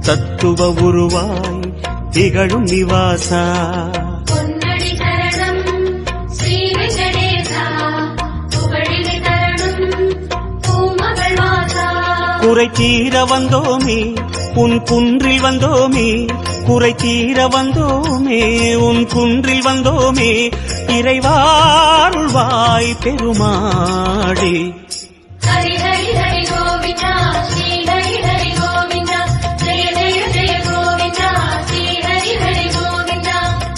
தத்துவ உருவாய் திகழும் நிவாசா. குறை தீர வந்தோமே உன் குன்றில் வந்தோமே குறை தீர வந்தோமே உன் குன்றில் வந்தோமே இறைவாருள்வாய் பெருமாளே.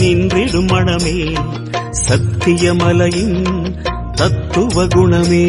நின்றிடும் மனமே சத்தியமலையின் தத்துவ குணமே.